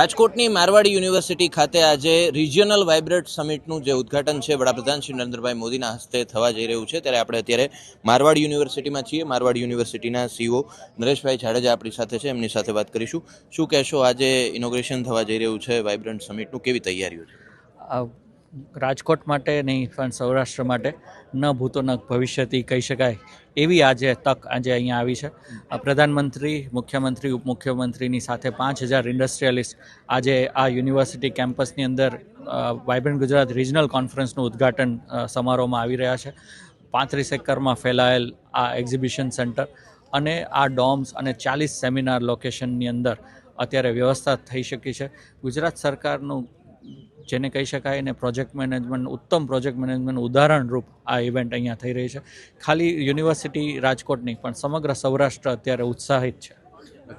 રાજકોટની મારવાડી યુનિવર્સિટી ખાતે આજે રિજિયનલ વાઇબ્રન્ટ સમિટનું જે ઉદ્ઘાટન છે, વડાપ્રધાન શ્રી નરેન્દ્રભાઈ મોદીના હસ્તે થવા જઈ રહ્યું છે. ત્યારે આપણે અત્યારે મારવાડ યુનિવર્સિટીમાં છીએ. મારવાડ યુનિવર્સિટીના સીઓ નરેશભાઈ જાડેજા આપણી સાથે છે. એમની સાથે વાત કરીશું. શું કહેશો આજે ઇનોગ્રેશન થવા જઈ રહ્યું છે વાઇબ્રન્ટ સમિટનું? કેવી તૈયારીઓ છે? રાજકોટ માટે નહીં, પણ સૌરાષ્ટ્ર માટે ન ભૂતો ન ભવિષ્યથી કહી શકાય એવી આજે તક આજે અહીંયા આવી છે. પ્રધાનમંત્રી, મુખ્યમંત્રી, ઉપમુખ્યમંત્રીની સાથે પાંચ હજાર ઇન્ડસ્ટ્રીયલિસ્ટ આજે આ યુનિવર્સિટી કેમ્પસની અંદર વાઇબ્રન્ટ ગુજરાત રિજનલ કોન્ફરન્સનું ઉદ્ઘાટન સમારોહમાં આવી રહ્યા છે. પાંત્રીસ એકરમાં ફેલાયેલ આ એક્ઝિબિશન સેન્ટર અને આ ડોમ્સ અને ચાલીસ સેમિનાર લોકેશનની અંદર અત્યારે વ્યવસ્થા થઈ શકી છે. ગુજરાત સરકારનું જેને કહી શકાય ને પ્રોજેક્ટ મેનેજમેન્ટ ઉત્તમ પ્રોજેક્ટ મેનેજમેન્ટ ઉદાહરણરૂપ આ ઇવેન્ટ અહીંયા થઈ રહી છે. ખાલી યુનિવર્સિટી રાજકોટની પણ સમગ્ર સૌરાષ્ટ્ર અત્યારે ઉત્સાહિત છે.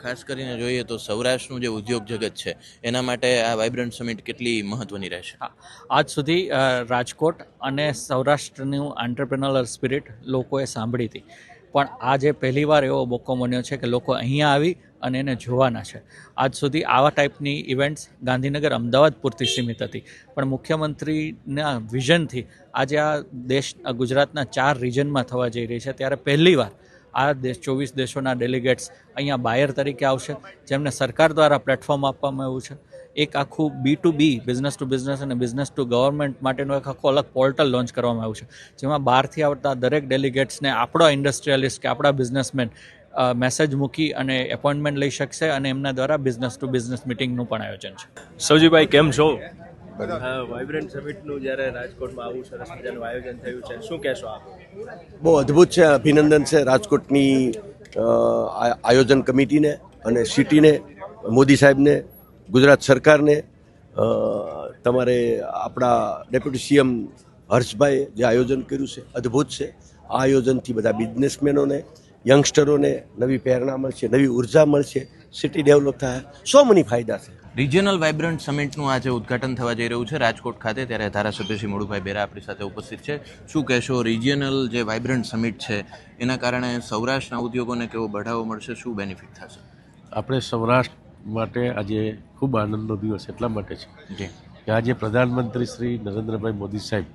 ખાસ કરીને જોઈએ તો સૌરાષ્ટ્રનું જે ઉદ્યોગ જગત છે એના માટે આ વાઇબ્રન્ટ સમિટ કેટલી મહત્વની રહેશે? હા આજ સુધી રાજકોટ અને સૌરાષ્ટ્રનું આંટરપ્રિનરલ સ્પિરિટ લોકોએ સાંભળી હતી. પણ આજે પહેલીવાર એવો મોકો બન્યો છે કે લોકો અહીંયા આવી અને એને જોવાના છે. આજ સુધી આવા ટાઈપની ઇવેન્ટ્સ ગાંધીનગર અમદાવાદ પૂરતી સીમિત હતી. પણ મુખ્યમંત્રીના વિઝનથી આજે આ દેશ ગુજરાતના ચાર રિજનમાં થવા જઈ રહી છે. ત્યારે પહેલીવાર આ દેશ, ચોવીસ દેશોના ડેલિગેટ્સ અહીંયા બાયર તરીકે આવશે, જેમને સરકાર દ્વારા પ્લેટફોર્મ આપવામાં આવ્યું છે. એક આખું B to B business to business અને બિઝનેસ ટુ ગવર્મેન્ટ માટેનું એક આખું અલગ પોર્ટલ લોન્ચ કરવામાં આવ્યું છે. જેમાં બહારથી આવતા દરેક ડેલિગેટ્સને આપણા ઇન્ડસ્ટ્રીયલિસ્ટ કે આપણા બિઝનેસમેન મેસેજ મૂકી અને એપોઇન્ટમેન્ટ લઈ શકશે અને એમના દ્વારા બિઝનેસ ટુ બિઝનેસ મિટિંગનું પણ આયોજન છે. સૌજીભાઈ કેમ છો? વાઇબ્રન્ટ સમિટનું જ્યારે રાજકોટમાં આવું સરસ મજાનું આયોજન થયું છે શું કહેશો આપ? બહુ અદ્ભુત છે અભિનંદન છે રાજકોટની આયોજન કમિટીને અને સિટીને મોદી સાહેબને ગુજરાત સરકારને તમારે આપણા ડેપ્યુટી સીએમ હર્ષભાઈએ જે આયોજન કર્યું છે અદ્ભુત છે. આ આયોજનથી બધા બિઝનેસમેનોને યંગસ્ટરોને નવી પ્રેરણા મળશે નવી ઊર્જા મળશે સિટી ડેવલપ થાય. સો મની ફાયદા છે. રિજિયનલ વાઇબ્રન્ટ સમિટનું આજે ઉદ્ઘાટન થવા જઈ રહ્યું છે રાજકોટ ખાતે. ત્યારે ધારાસભ્ય શ્રી મોડુભાઈ બેરા આપણી સાથે ઉપસ્થિત છે. શું કહેશો રિજિયનલ જે વાઇબ્રન્ટ સમિટ છે એના કારણે સૌરાષ્ટ્રના ઉદ્યોગોને કેવો બઢાવો મળશે શું બેનિફિટ થશે? આપણે સૌરાષ્ટ્ર માટે આજે ખૂબ આનંદનો દિવસ એટલા માટે છે કે આજે પ્રધાનમંત્રી શ્રી નરેન્દ્રભાઈ મોદી સાહેબ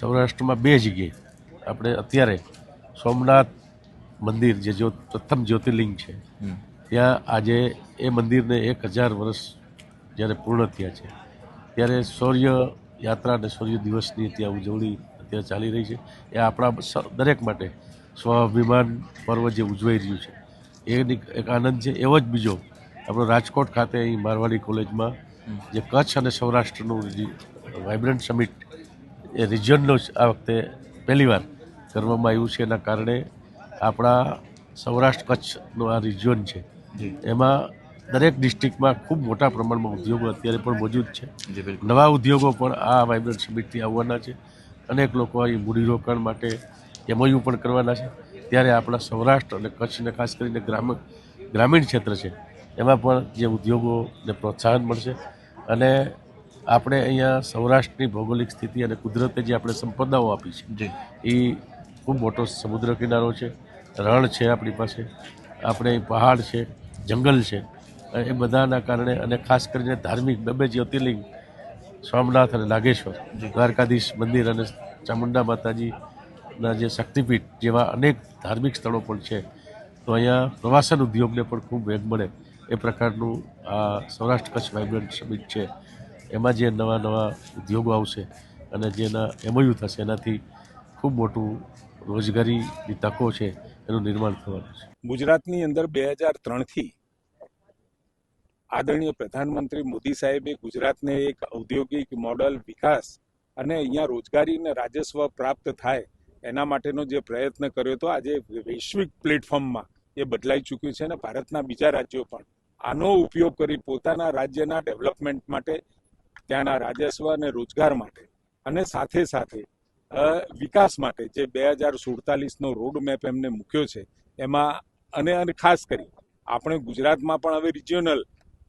સૌરાષ્ટ્રમાં બે જગ્યાએ આપણે અત્યારે સોમનાથ મંદિર જે જ્યોત પ્રથમ જ્યોતિર્લિંગ છે ત્યાં આજે એ મંદિરને એક હજાર વર્ષ જ્યારે પૂર્ણ થયા છે ત્યારે શૌર્ય યાત્રા અને શૌર્ય દિવસની ત્યાં ઉજવણી અત્યારે ચાલી રહી છે. એ આપણા દરેક માટે સ્વાભિમાન પર્વ જે ઉજવાઈ રહ્યું છે એની એક આનંદ છે. એવો જ બીજો આપણો રાજકોટ ખાતે અહીં મારવાડી કોલેજમાં જે કચ્છ અને સૌરાષ્ટ્રનું વાઇબ્રન્ટ સમિટ એ રિજિયનનો આ વખતે પહેલીવાર કરવામાં આવ્યું છે. એના કારણે આપણા સૌરાષ્ટ્ર કચ્છનો આ રિજિયન છે એમાં દરેક ડિસ્ટ્રિક્ટમાં ખૂબ મોટા પ્રમાણમાં ઉદ્યોગો અત્યારે પણ મોજૂદ છે. નવા ઉદ્યોગો પણ આ વાઇબ્રન્ટ સમિટથી આવવાના છે. અનેક લોકો અહીં મૂડીરોકાણ માટે એમઓયુ પણ કરવાના છે. ત્યારે આપણા સૌરાષ્ટ્ર અને કચ્છને ખાસ કરીને ગ્રામ ગ્રામીણ ક્ષેત્ર છે એમાં પણ જે ઉદ્યોગોને પ્રોત્સાહન મળશે અને આપણે અહીંયા સૌરાષ્ટ્રની ભૌગોલિક સ્થિતિ અને કુદરતે જે આપણે સંપદાઓ આપી છે જી. એ ખૂબ મોટો સમુદ્ર કિનારો છે. રણ છે આપણી પાસે. આપણે પહાડ છે જંગલ છે. એ બધાના કારણે અને ખાસ કરીને ધાર્મિક બે બે જ્યોતિર્લિંગ સોમનાથ અને નાગેશ્વર દ્વારકાધીશ મંદિર અને ચામુંડા માતાજીના જે શક્તિપીઠ જેવા અનેક ધાર્મિક સ્થળો પણ છે તો અહીંયા પ્રવાસન ઉદ્યોગને પણ ખૂબ વેગ મળે. એ પ્રકારનું આ સૌરાષ્ટ્ર કચ્છ વાઇબ્રન્ટ સમિટ છે. એમાં જે નવા નવા ઉદ્યોગો આવશે અને જેના એમયુ થશે એનાથી ખૂબ મોટું રોજગારીની તકો છે. એનું નિર્માણ થવાનું છે. ગુજરાતની અંદર બે હજાર ત્રણથી આદરણીય પ્રધાનમંત્રી મોદી સાહેબે ગુજરાતને એક ઔદ્યોગિક મોડલ વિકાસ અને અહીંયા રોજગારી અને રાજસ્વ પ્રાપ્ત થાય એના માટેનો જે પ્રયત્ન કર્યો હતો, આજે વૈશ્વિક પ્લેટફોર્મમાં એ બદલાઈ ચૂક્યું છે અને ભારતના બીજા રાજ્યો પણ આનો ઉપયોગ કરી પોતાના રાજ્યના ડેવલપમેન્ટ માટે ત્યાંના રાજસ્વ અને રોજગાર માટે અને સાથે સાથે વિકાસ માટે જે બે હજાર સુડતાલીસનો રોડ મેપ એમને મૂક્યો છે, એમાં અને અને ખાસ કરી, આપણે ગુજરાતમાં પણ હવે રિજિયોનલ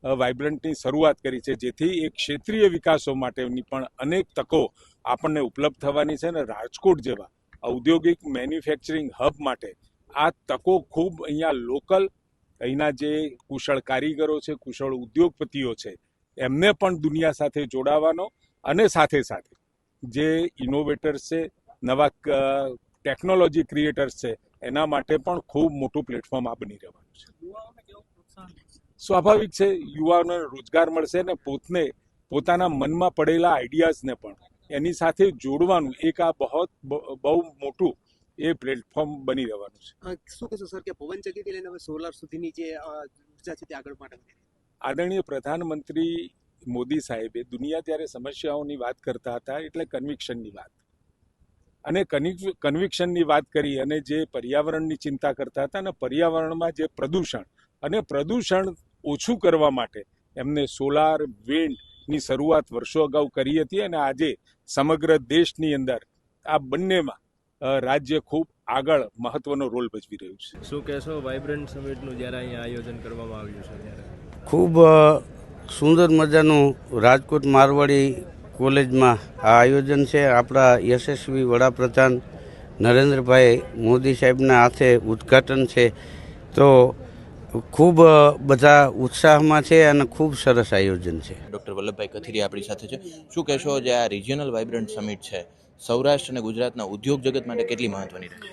વાઇબ્રન્ટની શરૂઆત કરી છે, જેથી એ ક્ષેત્રીય વિકાસો માટેની પણ અનેક તકો આપણને ઉપલબ્ધ થવાની છે અને રાજકોટ જેવા ઔદ્યોગિક મેન્યુફેક્ચરિંગ હબ માટે આ તકો ખૂબ અહીંયા લોકલ અહીંના જે કુશળ કારીગરો છે, કુશળ ઉદ્યોગપતિઓ છે, એમને પણ દુનિયા સાથે જોડાવાનો અને સાથે સાથે જે ઇનોવેટર્સ છે નવા ટેકનોલોજી ક્રિએટર્સ છે એના માટે પણ ખૂબ મોટું પ્લેટફોર્મ આ બની રહેવાનું છે. સ્વાભાવિક છે યુવાઓને રોજગાર મળશે ને પોતને પોતાના મનમાં પડેલા આઈડિયાઝને પણ એની સાથે જોડવાનું એક આ બહુ બહુ મોટું એ પ્લેટફોર્મ બની રહેવાનું છે. શું કહેશો સર કે પવન ચક્કીથી લઈને હવે સોલાર સુધીની જે ઊર્જા ઊર્જા છે તે આગળ માટે. આદરણીય પ્રધાનમંત્રી મોદી સાહેબે દુનિયા ત્યારે સમસ્યાઓની વાત કરતા હતા એટલે કન્વિક્શનની વાત. અને કન્વિક્શનની વાત કરી અને જે પર્યાવરણની ચિંતા કરતા હતા અને પર્યાવરણમાં જે પ્રદૂષણ અને પ્રદૂષણ ઓછું કરવા માટે એમને સોલાર વિન્ડની શરૂઆત વર્ષો અગાઉ કરી હતી અને આજે સમગ્ર દેશની અંદર આ બંનેમાં રાજ્ય ખૂબ આગળ મહત્વનો રોલ ભજવી રહ્યું છે. શું કહેશો? વાઇબ્રન્ટ સમિટનું જ્યારે અહીંયા આયોજન કરવામાં આવ્યું છે ત્યારે? ખૂબ સુંદર મજાનું રાજકોટ મારવાડી કોલેજમાં આ આયોજન છે. આપણા યશસ્વી વડાપ્રધાન નરેન્દ્રભાઈ મોદી સાહેબના હાથે ઉદ્ઘાટન છે. તો ખૂબ બધા ઉત્સાહમાં છે અને ખૂબ સરસ આયોજન છે. ડૉક્ટર વલ્લભભાઈ કથિરી આપણી સાથે છે. શું કહેશો જે આ રિજિયનલ વાઇબ્રન્ટ સમિટ છે સૌરાષ્ટ્ર અને ગુજરાતના ઉદ્યોગ જગત માટે કેટલી મહત્વની રહે?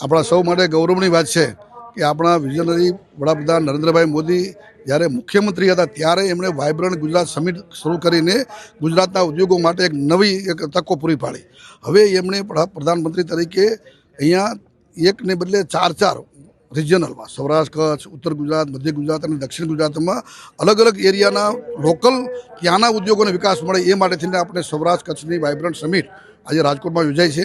આપણા સૌ માટે ગૌરવની વાત છે. કે આપણા વિઝનરી વડાપ્રધાન નરેન્દ્રભાઈ મોદી જ્યારે મુખ્યમંત્રી હતા ત્યારે એમણે વાઇબ્રન્ટ ગુજરાત સમિટ શરૂ કરીને ગુજરાતના ઉદ્યોગો માટે એક નવી એક તકો પૂરી પાડી. હવે એમણે પ્રધાનમંત્રી તરીકે અહીંયા એકને બદલે ચાર ચાર રિજિયનલમાં સૌરાષ્ટ્ર, કચ્છ, ઉત્તર ગુજરાત, મધ્ય ગુજરાત અને દક્ષિણ ગુજરાતમાં અલગ અલગ એરિયાના લોકલ ત્યાંના ઉદ્યોગોને વિકાસ મળે એ માટે થઈને આપણે સૌરાષ્ટ્ર, કચ્છની વાઇબ્રન્ટ સમિટ આજે રાજકોટમાં યોજાય છે.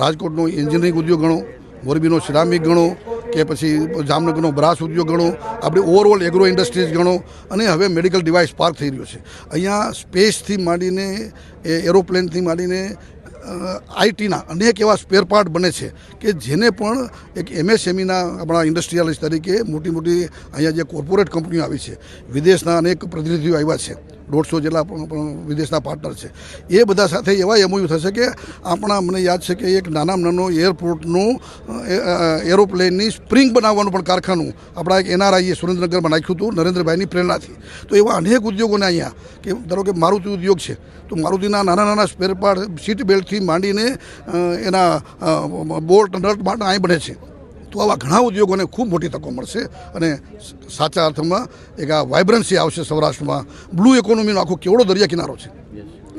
રાજકોટનો એન્જિનિયરિંગ ઉદ્યોગ ગણો, મોરબીનો સિરામિક ગણો કે પછી જામનગરનો બ્રાસ ઉદ્યોગ ગણો, આપણે ઓવરઓલ એગ્રો ઇન્ડસ્ટ્રીઝ ગણો, અને હવે મેડિકલ ડિવાઇસ પાર્ક થઈ રહ્યો છે. અહીંયા સ્પેસથી માંડીને, એ એરોપ્લેનથી માંડીને આઈટીના અનેક એવા સ્પેર પાર્ટ બને છે કે જેને પણ એક એમએસએમઈના આપણા ઇન્ડસ્ટ્રીયાલિસ્ટ તરીકે મોટી મોટી અહીંયા જે કોર્પોરેટ કંપનીઓ આવી છે, વિદેશના અનેક પ્રતિનિધિઓ આવ્યા છે. દોઢસો જેટલા વિદેશના પાર્ટનર છે. એ બધા સાથે એવા એમઓયુ થશે કે આપણા મને યાદ છે કે એક નાનામાં નાનો એરપોર્ટનું એરોપ્લેનની સ્પ્રિંગ બનાવવાનું પણ કારખાનું આપણા એક એનઆરઆઈએ સુરેન્દ્રનગરમાં નાખ્યું હતું, નરેન્દ્રભાઈની પ્રેરણાથી. તો એવા અનેક ઉદ્યોગોને અહીંયા કે ધારો કે મારુતિ ઉદ્યોગ છે, તો મારુતિના નાના નાના સ્પેરપાર્ટ સીટ બેલ્ટથી માંડીને એના બોલ્ટ નટ માટે અહીં બને છે. તો આવા ઘણા ઉદ્યોગોને ખૂબ મોટી તકો મળશે અને સાચા અર્થમાં એક આ વાયબ્રન્સી આવશે સૌરાષ્ટ્રમાં. બ્લુ ઇકોનોમીનો આખો કેવડો દરિયા કિનારો છે.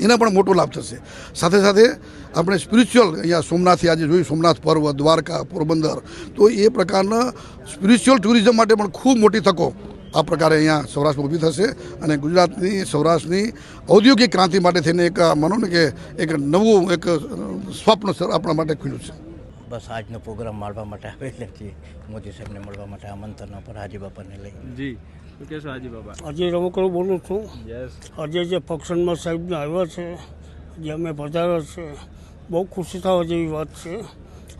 એના પણ મોટો લાભ થશે. સાથે સાથે આપણે સ્પિરિચ્યુઅલ અહીંયા સોમનાથથી આજે જોયું સોમનાથ પર્વ, દ્વારકા, પોરબંદર. તો એ પ્રકારના સ્પિરિચ્યુઅલ ટુરિઝમ માટે પણ ખૂબ મોટી તકો આ પ્રકારે અહીંયા સૌરાષ્ટ્રમાં ઊભી થશે અને ગુજરાતની, સૌરાષ્ટ્રની ઔદ્યોગિક ક્રાંતિ માટે થઈને એક માનો ને કે એક નવું, એક સ્વપ્ન આપણા માટે ખુલ્યું છે. બસ આજનો પ્રોગ્રામ માણવા માટે આવેલા છીએ મોદી સાહેબને મળવા માટે આમંત્રણ પર હાજી બાપાને લઈ. જી. શું કહેશો હાજી બાબા આજે રમકડું બોલું છું. યસ આજે જે ફંક્શનમાં સાહેબને આવ્યા છે જે અમે પધાર્યા છે બહુ ખુશી થવા જેવી વાત છે.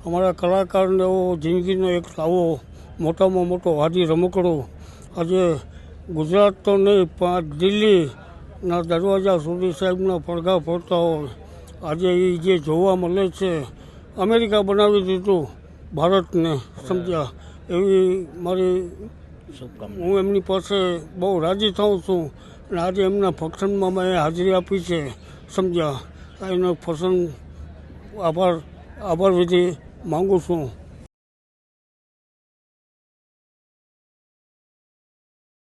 અમારા કલાકારને એવો જિંદગીનો એક આવો મોટામાં મોટો હાજી રમકડો. આજે ગુજરાત તો નહીં પણ દિલ્હીના દરવાજા સુધી સાહેબના પડઘા ફોડતા હોય. આજે એ જે જોવા મળે છે અમેરિકા બનાવી દીધું ભારતને સમજ્યા? એવી મારી હું એમની પાસે બહુ રાજી થાઉં છું અને આજે એમના ફંક્શનમાં મેં હાજરી આપી છે સમજ્યા? એનો ફંક્શન આભાર આભાર વિધિ માગું છું.